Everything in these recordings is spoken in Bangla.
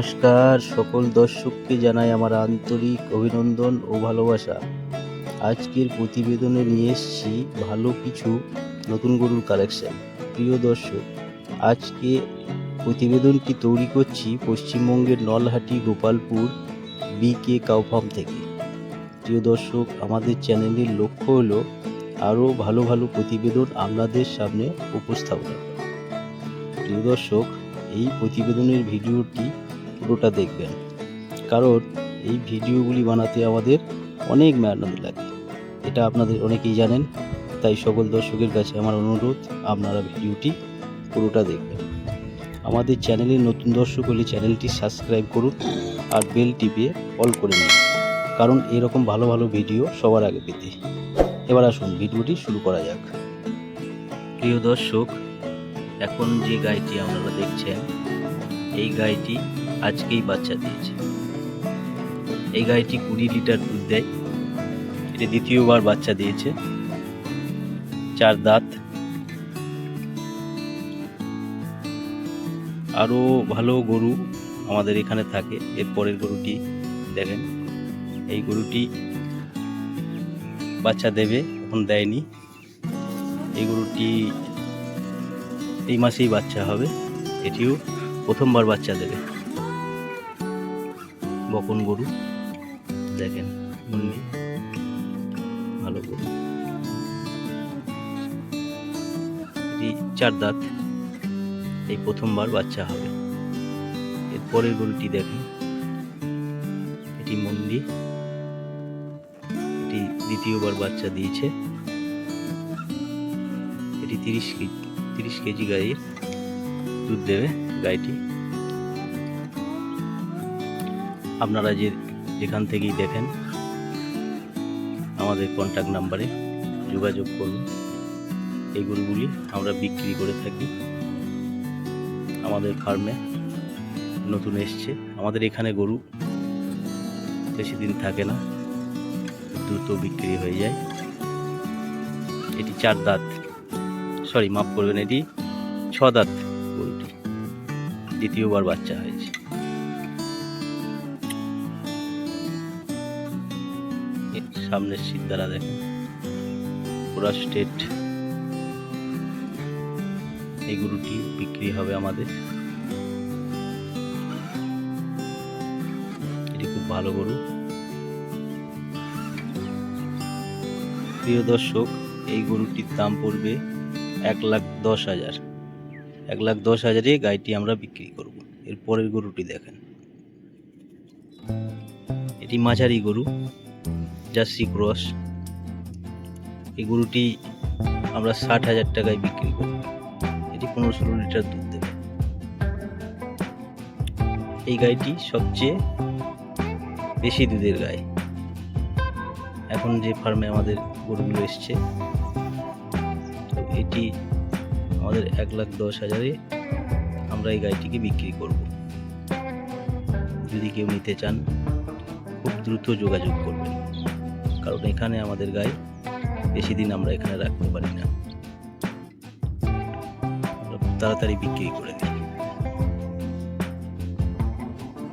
নমস্কার। সকল দর্শককে জানাই আমার আন্তরিক অভিনন্দন ও ভালোবাসা। আজকের প্রতিবেদনে নিয়ে এসেছি ভালো কিছু নতুন গরুর কালেকশন প্রিয় দর্শক, আজকে প্রতিবেদনটি তৈরি করছি পশ্চিমবঙ্গের নলহাটি গোপালপুর বিকে কাউফার্ম থেকে। প্রিয় দর্শক, আমাদের চ্যানেলের লক্ষ্য হলো আরও ভালো ভালো প্রতিবেদন আপনাদের সামনে উপস্থাপনা প্রিয় দর্শক, এই প্রতিবেদনের ভিডিওটি পুরোটা দেখবেন। কারণ এই ভিডিওগুলি বানাতে আমাদের অনেক মেহনত লাগে। এটা আপনাদের অনেকেই জানেন, তাই সকল দর্শকের কাছে আমার অনুরোধ, আপনারা ভিডিওটি পুরোটা দেখবেন। আমাদের চ্যানেলে নতুন দর্শক হলে চ্যানেলটি সাবস্ক্রাইব করুন আর বেল টিপে অল করে নিন, কারণ এরকম ভালো ভালো ভিডিও সবার আগে পেতে। এবার আসুন, ভিডিওটি শুরু করা যাক। প্রিয় দর্শক, এখন যে গাইটি আপনারা দেখছেন, এই গাইটি আজকেই বাচ্চা দিয়েছে। এই গাইটি কুড়ি লিটার দুধ দেয়। এটা দ্বিতীয়বার বাচ্চা দিয়েছে। চার দাঁত। আরও ভালো গরু আমাদের এখানে থাকে। এর পরের গরুটি দেখেন। এই গরুটি বাচ্চা দেবে, এখন দেয়নি। এই গরুটি এই মাসেই বাচ্চা হবে। এটিও প্রথমবার বাচ্চা দেবে। বকন গরু। দেখেন ভালো গরু। এটি চার দাঁত। এই প্রথমবার বাচ্চা হবে। এর পরের গরুটি দেখেন। এটি মন্দি এটি দ্বিতীয়বার বাচ্চা দিয়েছে। এটি তিরিশ কেজি তিরিশ কেজি গাড়ির দুধ দেবে গাইটি। আপনারা যে যেখান থেকেই দেখেন, আমাদের কন্ট্যাক্ট নাম্বারে যোগাযোগ করুন। এই গরুগুলি আমরা বিক্রি করে থাকি। আমাদের ফার্মে নতুন এসছে। আমাদের এখানে গরু বেশি দিন থাকে না, দ্রুত বিক্রি হয়ে যায়। এটি চার দাঁত। সরি মাফ করবেন, এটি ছ দাঁত গরুটি। দ্বিতীয়বার বাচ্চা হয়েছে। সামনের সিদ্ধারা দেখেন। পুরা স্টেট এই গরুটি বিক্রি হবে আমাদের। এটি খুব ভালো গরু। প্রিয় দর্শক, এই গরুটির দাম পড়বে এক লাখ দশ হাজার। এক লাখ দশ হাজারে গাইটি আমরা বিক্রি করব। এর পরের গরুটি দেখেন। এটি মাঝারি গরু। Jersey cross. এই গরুটি আমরা ষাট হাজার টাকায় বিক্রি করব এটি পনেরো ষোলো লিটার দুধ দেবে। এই গাইটি সবচেয়ে বেশি দুধের গাই। এখন যে ফার্মে আমাদের গরুগুলো এসছে, তো এটি আমাদের এক লাখ দশ হাজারে আমরা এই গাড়িটিকে বিক্রি করব। যদি কেউ নিতে চান, খুব দ্রুত যোগাযোগ করবেন। কারণ এখানে আমাদের গায়ে বেশি দিন আমরা এখানে রাখতে পারি না। তাড়াতাড়ি বিক্রি করে দিই।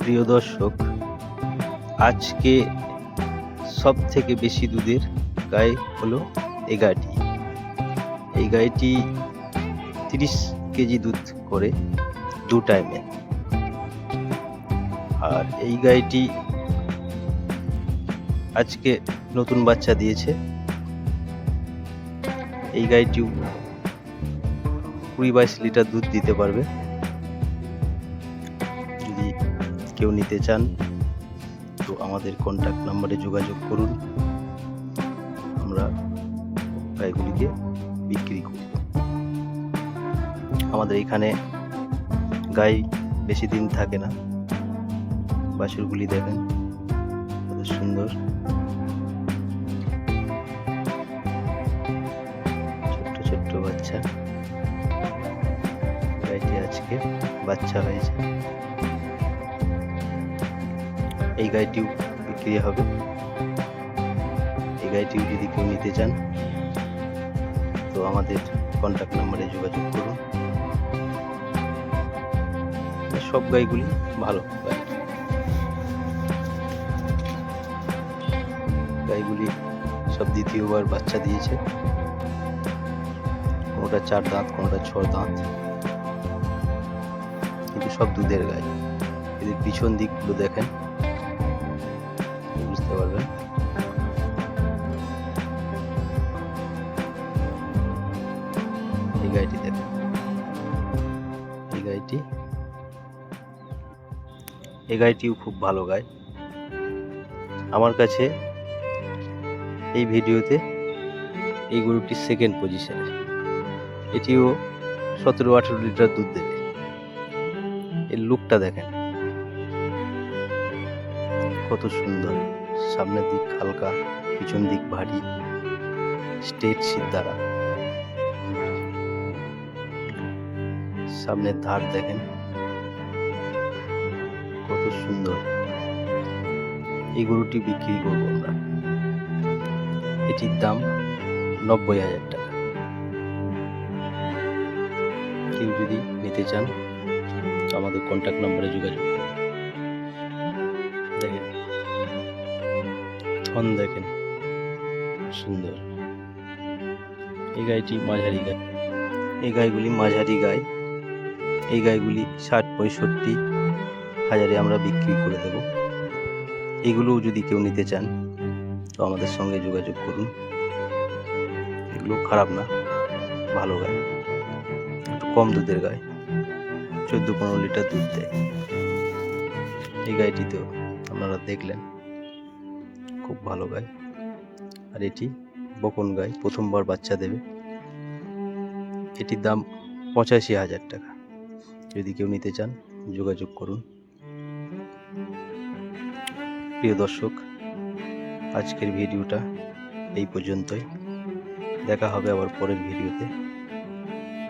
প্রিয় দর্শক, আজকে সব থেকে বেশি দুধের গায়ে হলো এই গাইটি এই গাইটি তিরিশ কেজি দুধ করে দু টাইমে। আর এই গাইটি আজকে নতুন বাচ্চা দিয়েছে। এই গাইটিও কুড়ি বাইশ লিটার দুধ দিতে পারবে। যদি কেউ নিতে চান, তো আমাদের কন্ট্যাক্ট নাম্বারে যোগাযোগ করুন। আমরা গাইগুলিকে বিক্রি করি আমাদের এখানে গাই বেশি দিন থাকে না। বাছুরগুলি দেখেন সুন্দর। হয়েছে। গাইটি আজকে বাচ্চা হয়েছে। এই গাইটিও বিক্রি হবে। এই গাইটিও যদি কেউ নিতে চান, তো আমাদের কন্ট্যাক্ট নাম্বারে যোগাযোগ করুন। সব গাইগুলি ভালো। গাইগুলি সব দ্বিতীয়বার বাচ্চা দিয়েছে। কোনোটা চার দাঁত, কোনোটা ছ দাঁত। কিন্তু সব দুধের গাই এদের পিছন দিকগুলো দেখেন, বুঝতে পারবেন? এই গাইটি দেখেন। এই গাইটি এই গাইটিও খুব ভালো গাই আমার কাছে এই ভিডিওতে এই গরুটি সেকেন্ড পজিশনে এটিও সতেরো আঠেরো লিটার দুধ দেবে। এর লুকটা দেখেন। কত সুন্দর। সামনের দিক হালকা, পিছন দিক ভারী। স্টেট সিদ্ধারা সামনের ধার দেখেন। কত সুন্দর। এই গরুটি বিক্রি করব আমরা। এটির দাম নব্বই হাজার টাকা। কেউ যদি নিতে চান, আমাদের কন্ট্যাক্ট নাম্বারে যোগাযোগ করুন। দেখেন থন দেখেন, সুন্দর। এই গাইটি মাঝারি গাই। এই গাইগুলি মাঝারি গাই। এই গাইগুলি ষাট, পঁয়ষট্টি হাজারে আমরা বিক্রি করে দেব। এগুলোও যদি কেউ নিতে চান, তো আমাদের সঙ্গে যোগাযোগ করুন। এগুলো খারাপ না, ভালো গায় একটু কম দুধের গায়। চোদ্দ পনেরো লিটার দুধ দেয়। এই গাইটি তো আপনারা দেখলেন খুব ভালো গাই আর এটি বকন গাই প্রথমবার বাচ্চা দেবে। এটির দাম পঁচাশি হাজার টাকা। যদি কেউ নিতে চান, যোগাযোগ করুন। প্রিয় দর্শক, আজকের ভিডিওটা এই পর্যন্তই। দেখা হবে আবার পরের ভিডিওতে।